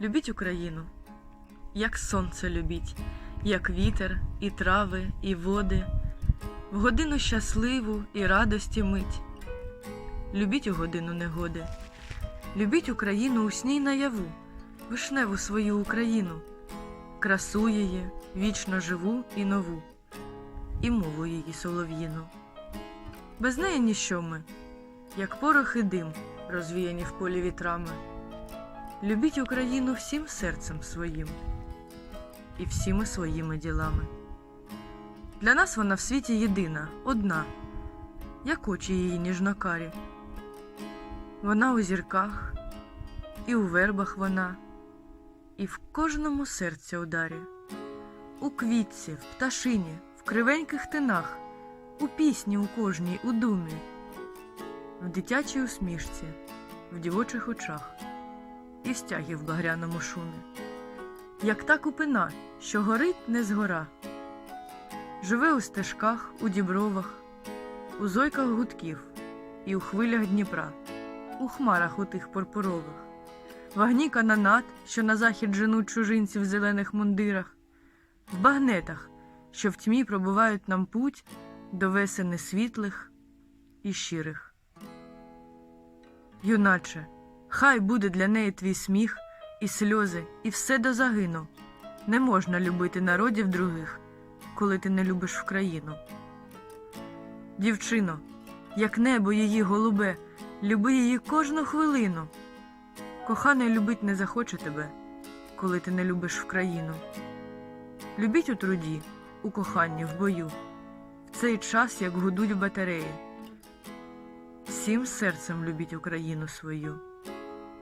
Любіть Україну, як сонце любіть, як вітер, і трави, і води, в годину щасливу і радості мить. Любіть у годину негоди, любіть Україну у сні й наяву, вишневу свою Україну, красу її, вічно живу і нову, і мову її солов'їну. Без неї ніщо ми, як порох і дим, розвіяні в полі вітрами. Любіть Україну всім серцем своїм і всіми своїми ділами. Для нас вона в світі єдина, одна, як очі її ніжнокарі. Вона у зірках, і у вербах вона, і в кожному серці ударі, у квітці, в пташині, в кривеньких тинах, у пісні у кожній, у думі, в дитячій усмішці, в дівочих очах і в стягі в багряному шумі, як та купина, що горить не згора, живе у стежках, у дібровах, у зойках гудків і у хвилях Дніпра, у хмарах у тих пурпурових, в агні канонат, що на захід женуть чужинці в зелених мундирах, в багнетах, що в тьмі пробивають нам путь до весени світлих і щирих. Юначе, Хай буде для неї твій сміх, і сльози, і все до загину. Не можна любити народів других, коли ти не любиш в країну. Дівчино, як небо її голубе, люби її кожну хвилину. Коханий любить не захоче тебе, коли ти не любиш в. Любіть у труді, у коханні, в бою, в цей час, як гудуть батареї. Всім серцем любіть Україну свою